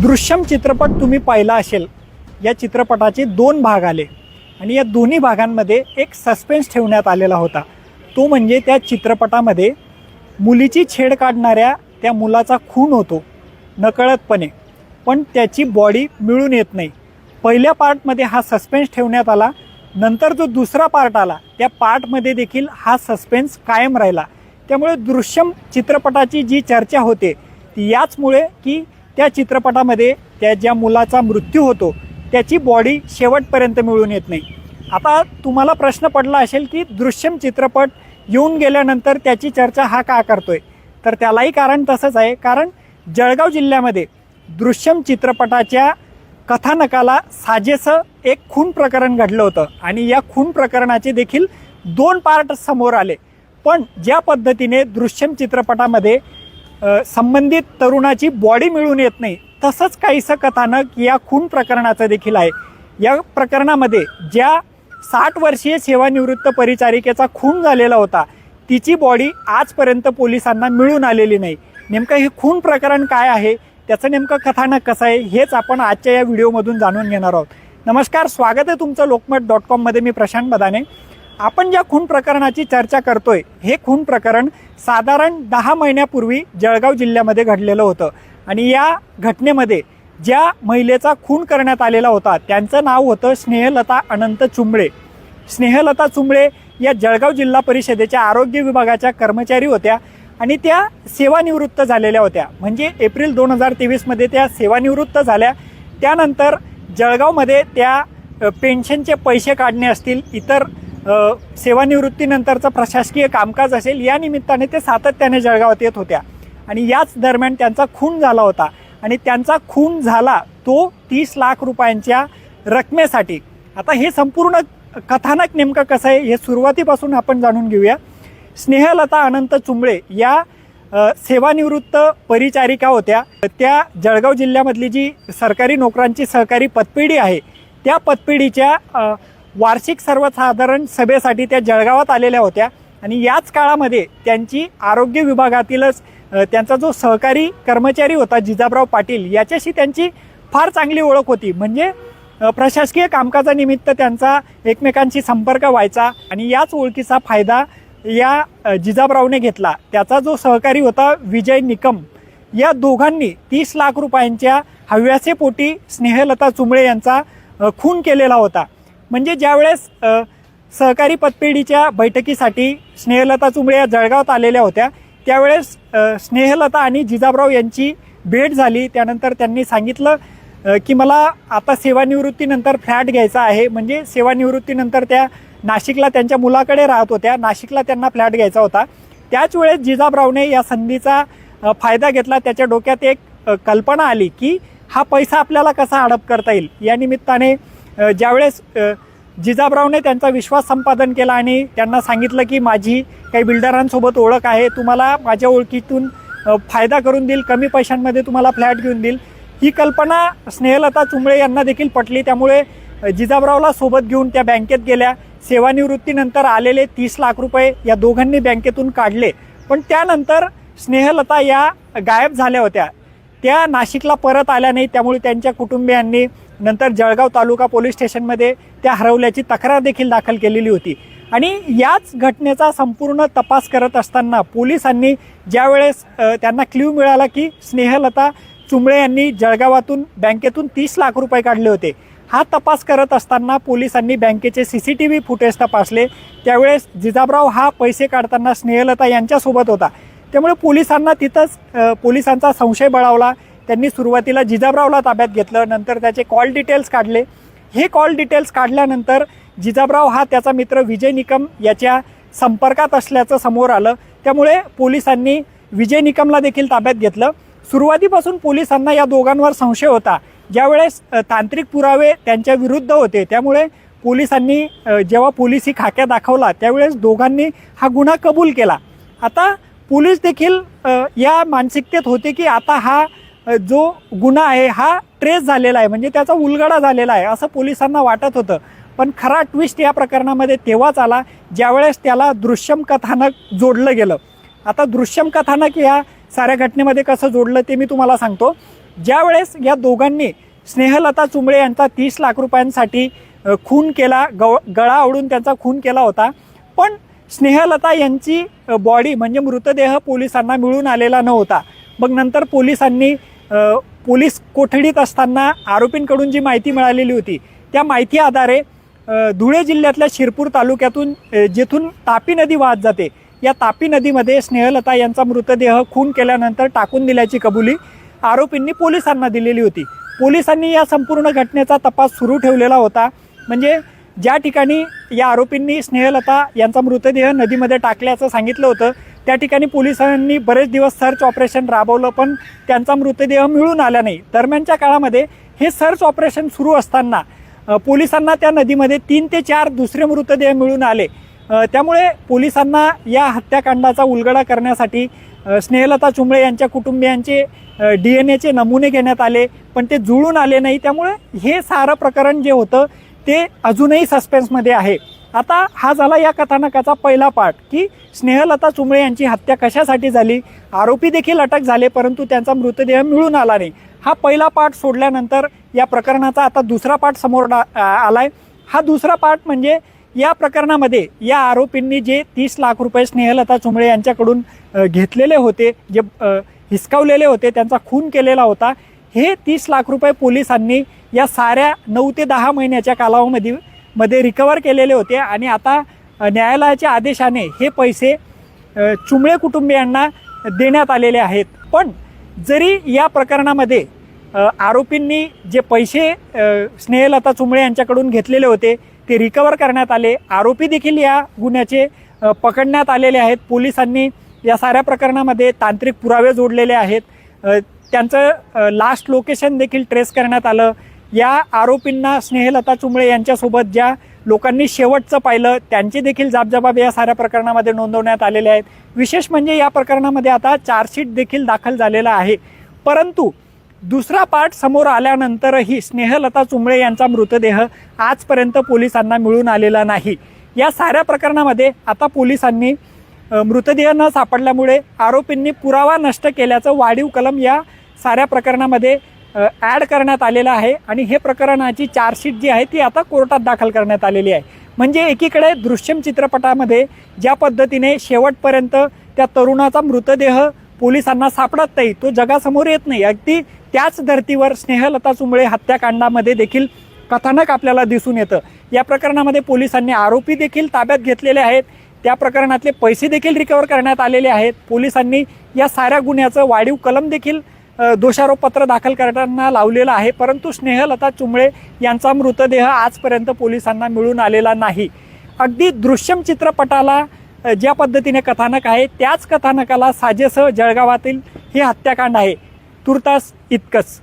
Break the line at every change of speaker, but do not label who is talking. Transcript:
दृश्यम चित्रपट तुम्ही पाहिला असेल या चित्रपटाचे दोन भाग आले. आणि या दोन्ही भागांमध्ये एक सस्पेन्स ठेवण्यात आलेला होता. तो म्हणजे त्या चित्रपटामध्ये मुलीची छेड काढणाऱ्या त्या मुलाचा खून होतो नकळतपणे. पण त्याची बॉडी मिळून येत नाही. पहिल्या पार्टमध्ये हा सस्पेन्स ठेवण्यात आला नंतर जो दुसरा पार्ट आला त्या पार्टमध्ये देखील हा सस्पेन्स कायम राहिला. त्यामुळे दृश्यम चित्रपटाची जी चर्चा होते ती याचमुळे की त्या चित्रपटामध्ये त्या ज्या मुलाचा मृत्यू होतो त्याची बॉडी शेवटपर्यंत मिळून येत नाही. आता तुम्हाला प्रश्न पडला असेल की दृश्यम चित्रपट येऊन गेल्यानंतर त्याची चर्चा हा का करतोय? तर त्यालाही कारण तसंच आहे. कारण जळगाव जिल्ह्यामध्ये दृश्यम चित्रपटाच्या कथानकाला साजेसं एक खून प्रकरण घडलं होतं आणि या खून प्रकरणाचे देखील दोन पार्ट समोर आले. पण ज्या पद्धतीने दृश्यम चित्रपटामध्ये संबंधित तरुणाची बॉडी मिळून येत नाही. तसंच काहीसं कथानक या खून प्रकरणाचं देखील आहे. या प्रकरणामध्ये ज्या साठ वर्षीय सेवानिवृत्त परिचारिकेचा खून झालेला होता तिची बॉडी आजपर्यंत पोलिसांना मिळून आलेली नाही. नेमकं हे खून प्रकरण काय आहे? त्याचं नेमकं कथानक कसं आहे? हेच आपण आजच्या या व्हिडिओमधून जाणून घेणार आहोत. नमस्कार स्वागत आहे तुमचं लोकमत डॉट कॉममध्ये मी प्रशांत बदाने. आपण ज्या खून प्रकरणाची चर्चा करतोय हे खून प्रकरण साधारण दहा महिन्यापूर्वी जळगाव जिल्ह्यामध्ये घडलेलं होतं. आणि या घटनेमध्ये ज्या महिलेचा खून करण्यात आलेला होता त्यांचं नाव होतं स्नेहलता अनंत चुंबळे. स्नेहलता चुंबळे या जळगाव जिल्हा परिषदेच्या आरोग्य विभागाच्या कर्मचारी होत्या आणि त्या सेवानिवृत्त झालेल्या होत्या. म्हणजे एप्रिल दोन हजार तेवीसमध्ये त्या सेवानिवृत्त झाल्या. त्यानंतर जळगावमध्ये त्या पेन्शनचे पैसे काढणे असतील इतर सेवानिवृत्तीनंतरचं प्रशासकीय कामकाज असेल या निमित्ताने ते सातत्याने जळगावात येत होत्या. आणि याच दरम्यान त्यांचा खून झाला होता. आणि त्यांचा खून झाला तो तीस लाख रुपयांच्या रकमेसाठी. आता हे संपूर्ण कथानक नेमकं कसं आहे हे सुरुवातीपासून आपण जाणून घेऊया. स्नेहलता अनंत चुंबळे या सेवानिवृत्त परिचारिका होत्या. त्या जळगाव जिल्ह्यामधली जी सरकारी नोकरांची सहकारी पतपेढी आहे त्या पतपेढीच्या वार्षिक सर्वसाधारण सभेसाठी त्या जळगावात आलेल्या होत्या. आणि याच काळामध्ये त्यांची आरोग्य विभागातीलच त्यांचा जो सहकारी कर्मचारी होता जिजाबराव पाटील याच्याशी त्यांची फार चांगली ओळख होती. म्हणजे प्रशासकीय कामकाजानिमित्त त्यांचा एकमेकांशी संपर्क व्हायचा आणि याच ओळखीचा फायदा या जिजाबरावने घेतला. त्याचा जो सहकारी होता विजय निकम या दोघांनी तीस लाख रुपयांच्या हव्यासेपोटी स्नेहलता चुंबळे यांचा खून केलेला होता. म्हणजे ज्यावेळेस सहकारी पतपेढीच्या बैठकीसाठी स्नेहलता चुंबळे या जळगावात आलेल्या होत्या त्यावेळेस स्नेहलता आणि जिजाबराव यांची भेट झाली. त्यानंतर त्यांनी सांगितलं की मला आता सेवानिवृत्तीनंतर फ्लॅट घ्यायचा आहे. म्हणजे सेवानिवृत्तीनंतर त्या नाशिकला त्यांच्या मुलाकडे राहत होत्या. नाशिकला त्यांना फ्लॅट घ्यायचा होता. त्याच वेळेस जिजाबरावने या संधीचा फायदा घेतला. त्याच्या डोक्यात एक कल्पना आली की हा पैसा आपल्याला कसा हडप करता येईल? या निमित्ताने ज्यावेळेस जिजाबरावने त्यांचा विश्वास संपादन केला आणि त्यांना सांगितलं की माझी काही बिल्डरांसोबत ओळख आहे तुम्हाला माझ्या ओळखीतून फायदा करून देईल कमी पैशांमध्ये तुम्हाला फ्लॅट घेऊन देईल. ही कल्पना स्नेहलता चुंबळे यांना देखील पटली. त्यामुळे जिजाबरावला सोबत घेऊन त्या बँकेत गेल्या. सेवानिवृत्तीनंतर आलेले तीस लाख रुपये या दोघांनी बँकेतून काढले. पण त्यानंतर स्नेहलता या गायब झाल्या होत्या. त्या नाशिकला परत आल्या नाही त्यामुळे त्यांच्या कुटुंबियांनी नंतर जळगाव तालुका पोलीस स्टेशनमध्ये त्या हरवल्याची तक्रार देखील दाखल केलेली होती. आणि याच घटनेचा संपूर्ण तपास करत असताना पोलिसांनी ज्यावेळेस त्यांना क्ल्यू मिळाला की स्नेहलता चुंबळे यांनी जळगावातून बँकेतून तीस लाख रुपये काढले होते. हा तपास करत असताना पोलिसांनी बँकेचे C C T V footage तपासले. त्यावेळेस जिजाबराव हा पैसे काढताना स्नेहलता यांच्यासोबत होता. त्यामुळे पोलिसांना तिथंच पोलिसांचा संशय बळावला. त्यांनी सुरुवातीला जिजाबरावला ताब्यात घेतलं नंतर त्याचे कॉल डिटेल्स काढले. हे कॉल डिटेल्स काढल्यानंतर जिजाबराव हा त्याचा मित्र विजय निकम याच्या संपर्कात असल्याचं समोर आलं. त्यामुळे पोलिसांनी विजय निकमला देखील ताब्यात घेतलं. सुरुवातीपासून पोलिसांना या दोघांवर संशय होता. ज्यावेळेस तांत्रिक पुरावे त्यांच्या विरुद्ध होते त्यामुळे पोलिसांनी जेव्हा पोलिसी खाक्या दाखवला त्यावेळेस दोघांनी हा गुन्हा कबूल केला. आता पोलीस देखील या मानसिकतेत होते की आता हा जो गुन्हा आहे हा ट्रेस झालेला आहे. म्हणजे त्याचा उलगडा झालेला आहे असं पोलिसांना वाटत होतं. पण खरा ट्विस्ट या प्रकरणामध्ये तेव्हाच आला ज्यावेळेस त्याला दृश्यम कथानक जोडलं गेलं. आता दृश्यम कथानक या साऱ्या घटनेमध्ये कसं जोडलं ते मी तुम्हाला सांगतो. ज्यावेळेस या दोघांनी स्नेहलता चुंबळे यांचा तीस लाख रुपयांसाठी खून केला गव गळा आवडून त्यांचा खून केला होता. पण स्नेहलता यांची बॉडी म्हणजे मृतदेह पोलिसांना मिळून आलेला नव्हता. मग नंतर पोलिसांनी पोलीस कोठडीत असताना आरोपींकडून जी माहिती मिळालेली होती त्या माहिती आधारे धुळे जिल्ह्यातल्या शिरपूर तालुक्यातून जेथून तापी नदी वाहत जाते या तापी नदीमध्ये स्नेहलता यांचा मृतदेह खून केल्यानंतर टाकून दिल्याची कबुली आरोपींनी पोलिसांना दिलेली होती. पोलिसांनी या संपूर्ण घटनेचा तपास सुरू ठेवलेला होता म्हणजे ज्या ठिकाणी या आरोपींनी स्नेहलता यांचा मृतदेह नदीमध्ये टाकल्याचं सांगितलं होतं त्या ठिकाणी पोलिसांनी बरेच दिवस सर्च ऑपरेशन राबवलं पण त्यांचा मृतदेह मिळून आला नाही. दरम्यानच्या काळामध्ये हे सर्च ऑपरेशन सुरू असताना पोलिसांना त्या नदीमध्ये तीन ते चार दुसरे मृतदेह मिळून आले. त्यामुळे पोलिसांना या हत्याकांडाचा उलगडा करण्यासाठी स्नेहलता चुंबळे यांच्या कुटुंबियांचे डी एन एचे नमुने घेण्यात आले पण ते जुळून आले नाही. त्यामुळे हे सारं प्रकरण जे होतं ते अजूनही सस्पेन्समध्ये आहे. आता हा झाला या कथानकाचा पहिला पार्ट की स्नेहलता चुंबळे यांची हत्या कशासाठी झाली? आरोपी देखील अटक झाले परंतु त्यांचा मृतदेह मिळून आला नाही. हा पहिला पाठ सोडल्यानंतर या प्रकरणाचा आता दुसरा पाठ समोर आलाय. हा दुसरा पाठ म्हणजे या प्रकरणामध्ये या आरोपींनी जे तीस लाख रुपये स्नेहलता चुंबळे यांच्याकडून घेतलेले होते जे हिसकावलेले होते त्यांचा खून केलेला होता हे तीस लाख रुपये पोलिसांनी या साऱ्या नऊ ते दहा महिन्याच्या कालावधीमध्ये मध्ये रिकवर केलेले होते आणि आता न्यायालयाच्या आदेशाने हे पैसे चुमळे चुंबळे कुटुंबियांना देण्यात आलेले आहेत. पण जरी या प्रकरणामध्ये आरोपींनी जे पैसे स्नेहलता चुमळे यांच्याकडून घेतलेले होते ते रिकवर करण्यात आले. आरोपी देखील या गुन्ह्याचे पकडण्यात आलेले आहेत. पोलिसांनी या साऱ्या प्रकरणामध्ये तांत्रिक पुरावे जोडलेले आहेत. त्यांचं लास्ट लोकेशन देखील ट्रेस करण्यात आलं. या आरोपींना स्नेहलता चुंबळे यांच्यासोबत ज्या लोकांनी शेवटचं पाहिलं त्यांचे देखील जाबजबाब या साऱ्या प्रकरणामध्ये नोंदवण्यात आलेले आहेत. विशेष म्हणजे या प्रकरणामध्ये आता चार्जशीट देखील दाखल झालेला आहे. परंतु दुसरा पार्ट समोर आल्यानंतरही स्नेहलता चुंबळे यांचा मृतदेह आजपर्यंत पोलिसांना मिळून आलेला नाही. या साऱ्या प्रकरणामध्ये आता पोलिसांनी मृतदेह न सापडल्यामुळे आरोपींनी पुरावा नष्ट केल्याचं वाढीव कलम या साऱ्या प्रकरणामध्ये ॲड करण्यात आलेलं आहे आणि हे प्रकरणाची चार्जशीट जी आहे ती आता कोर्टात दाखल करण्यात आलेली आहे. म्हणजे एकीकडे दृश्यम चित्रपटामध्ये ज्या पद्धतीने शेवटपर्यंत त्या तरुणाचा मृतदेह पोलिसांना सापडत नाही तो जगासमोर येत नाही. अगदी त्याच धर्तीवर स्नेहलता चुंबळे हत्याकांडामध्ये देखील कथानक आपल्याला दिसून येतं. या प्रकरणामध्ये पोलिसांनी आरोपी देखील ताब्यात घेतलेले आहेत. त्या प्रकरणातले पैसे देखील रिकवर करण्यात आलेले आहेत. पोलिसांनी या साऱ्या गुन्ह्याचं वाढीव कलम देखील दोषारोपपत्र दाखल करताना लावलेलं आहे परंतु स्नेहलता चुंबळे यांचा मृतदेह आजपर्यंत पोलिसांना मिळून आलेला नाही. अगदी दृश्यम चित्रपटाला ज्या पद्धतीने कथानक आहे त्याच कथानकाला साजेसह जळगावातील हे हत्याकांड आहे. तुर्तास इतकंच.